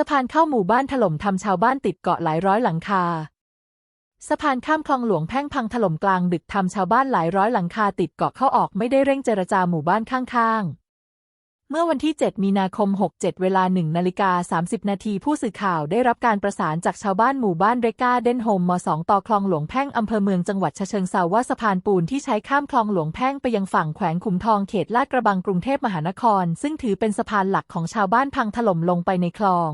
สะพานเข้าหมู่บ้านถล่มทำชาวบ้านติดเกาะหลายร้อยหลังคา สะพานข้ามคลองหลวงแพ่งพังถล่มกลางดึกทำชาวบ้านหลายร้อยหลังคาติดเกาะเข้าออกไม่ได้เร่งเจรจาหมู่บ้านข้างๆ เมื่อวันที่ 7 มีนาคม 67 เวลา1นาฬิกา 30 นาทีผู้สื่อข่าวได้รับการประสานจากชาวบ้านหมู่บ้านเรกาเดนโฮมม2ต่อคลองหลวงแพ่งอำเภอเมืองจังหวัดชะเชิงเซาว่าสะพานปูนที่ใช้ข้ามคลองหลวงแพ่งไปยังฝั่งแขวงขุมทองเขตลาดกระบังกรุงเทพมหานคร ซึ่งถือเป็นสะพานหลักของชาวบ้านพังถล่มลงไปในคลอง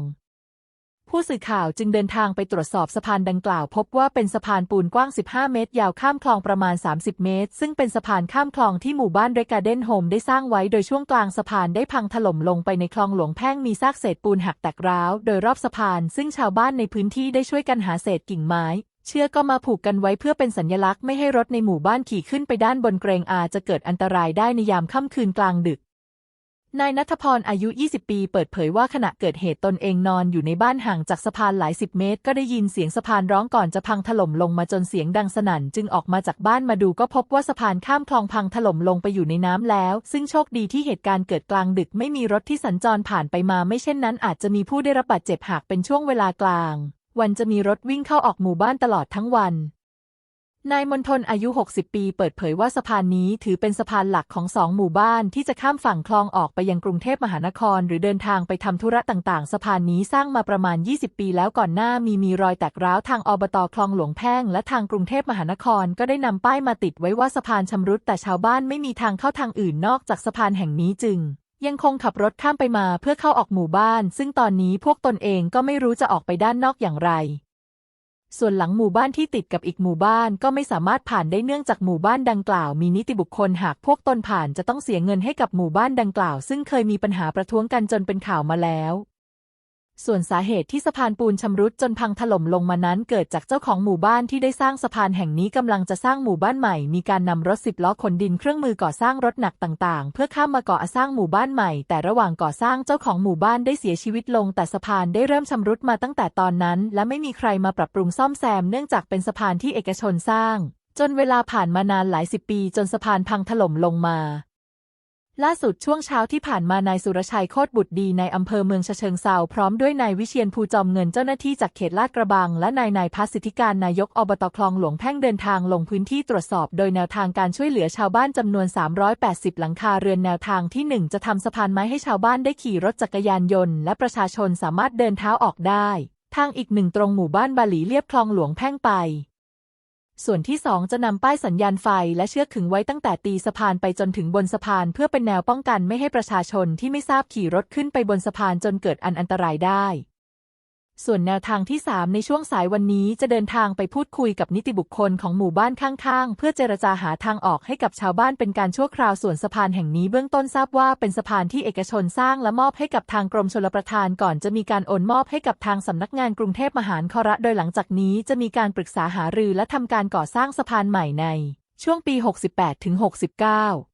ผู้สื่อข่าวจึงเดินทางไปตรวจสอบสะพานดังกล่าว พบว่าเป็นสะพานปูนกว้าง 15 เมตร ยาวข้ามคลองประมาณ 30 เมตร ซึ่งเป็นสะพานข้ามคลองที่หมู่บ้านเรกาเดนโฮมได้สร้างไว้โดยช่วงกลางสะพานได้พังถล่มลงไปในคลองหลวงแพ่งมีซากเศษปูนหักแตกร้าว โดยรอบสะพาน ซึ่งชาวบ้านในพื้นที่ได้ช่วยกันหาเศษกิ่งไม้เชือกก็มาผูกกันไว้เพื่อเป็นสัญลักษณ์ไม่ให้รถในหมู่บ้านขี่ขึ้นไปด้านบนเกรงอาจจะเกิดอันตรายได้ในยามค่ำคืนกลางดึก นายนัทพรอายุ 20 ปี เปิดเผยว่าขณะเกิดเหตุตนเองนอนอยู่ในบ้านห่างจากสะพานหลายสิบเมตร ก็ได้ยินเสียงสะพานร้องก่อนจะพังถล่มลงมาจนเสียงดังสนั่น จึงออกมาจากบ้านมาดูก็พบว่าสะพานข้ามคลองพังถล่มลงไปอยู่ในน้ำแล้ว ซึ่งโชคดีที่เหตุการณ์เกิดกลางดึกไม่มีรถที่สัญจรผ่านไปมาไม่เช่นนั้นอาจจะมีผู้ได้รับบาดเจ็บหากเป็นช่วงเวลากลาง วันจะมีรถวิ่งเข้าออกหมู่บ้านตลอดทั้งวัน นายมนทนอายุ 60 ปี เปิดเผยว่าสะพานนี้ถือเป็นสะพานหลักของสองหมู่บ้านที่จะข้ามฝั่งคลองออกไปยังกรุงเทพมหานคร หรือเดินทางไปทำธุระต่างๆ สะพานนี้สร้างมาประมาณ 20 ปีแล้วก่อนหน้ามีมีรอยแตกร้าวทางอบตคลองหลวงแพ่งและทางกรุงเทพมหานครก็ได้นำป้ายมาติดไว้ว่าสะพานชำรุดแต่ชาวบ้านไม่มีทางเข้าทางอื่นนอกจากสะพานแห่งนี้จึงยังคงขับรถข้ามไปมาเพื่อเข้าออกหมู่บ้าน ซึ่งตอนนี้พวกตนเองก็ไม่รู้จะออกไปด้านนอกอย่างไร ส่วนหลังหมู่บ้านที่ติดกับอีกหมู่บ้านก็ไม่สามารถผ่านได้เนื่องจากหมู่บ้านดังกล่าวมีนิติบุคคลหากพวกตนผ่านจะต้องเสียเงินให้กับหมู่บ้านดังกล่าว ซึ่งเคยมีปัญหาประท้วงกันจนเป็นข่าวมาแล้ว ส่วนสาเหตุที่สะพานปูนชำรุดจนพังถล่มลงมานั้นเกิดจากเจ้าของหมู่บ้านที่ได้สร้างสะพานแห่งนี้กำลังจะสร้างหมู่บ้านใหม่ มีการนำรถสิบล้อขนดินเครื่องมือก่อสร้างรถหนักต่างๆ เพื่อข้ามมาก่อสร้างหมู่บ้านใหม่ แต่ระหว่างก่อสร้างเจ้าของหมู่บ้านได้เสียชีวิตลง แต่สะพานได้เริ่มชำรุดมาตั้งแต่ตอนนั้น และไม่มีใครมาปรับปรุงซ่อมแซมเนื่องจากเป็นสะพานที่เอกชนสร้าง จนเวลาผ่านมานานหลายสิบปี จนสะพานพังถล่มลงมา ล่าสุดช่วงเช้าที่ผ่านมานายสุรชัยโคตรบุตรดีในอำเภอเมืองเชิงเซาพร้อมด้วยนายวิเชียนภูจอมเงินเจ้าหน้าที่จากเขตลาดกระบัง และนายนายพัสิทธิการนายกอบตคลองหลวงแพ่งเดินทางลงพื้นที่ตรวจสอบโดยแนวทางการช่วยเหลือชาวบ้านจำนวน 380 หลังคาเรือนแนวทางที่ 1 จะทำสะพานไม้ให้ชาวบ้านได้ขี่รถจักรยานยนต์ และประชาชนสามารถเดินเท้าออกได้ ทางอีกหนึ่งตรงหมู่บ้านบาหลีเลียบคลองหลวงแพ่งไป ส่วนที่ 2 จะนำป้ายสัญญาณไฟและเชือกขึงไว้ตั้งแต่ตีสะพานไปจนถึงบนสะพานเพื่อเป็นแนวป้องกันไม่ให้ประชาชนที่ไม่ทราบขี่รถขึ้นไปบนสะพานจนเกิดอันอันตรายได้ ส่วนแนวทางที่ 3 ในช่วงสายวันนี้จะเดินทางไปพูดคุยกับนิติบุคคลของหมู่บ้านข้างๆ เพื่อเจรจาหาทางออกให้กับชาวบ้านเป็นการชั่วคราวส่วนสะพานแห่งนี้เบื้องต้นทราบว่าเป็นสะพานที่เอกชนสร้างและมอบให้กับทางกรมชลประทานก่อนจะมีการโอนมอบให้กับทางสำนักงานกรุงเทพมหานครโดยหลังจากนี้จะมีการปรึกษาหารือและทำการก่อสร้างสะพานใหม่ใน ช่วงปี 68-69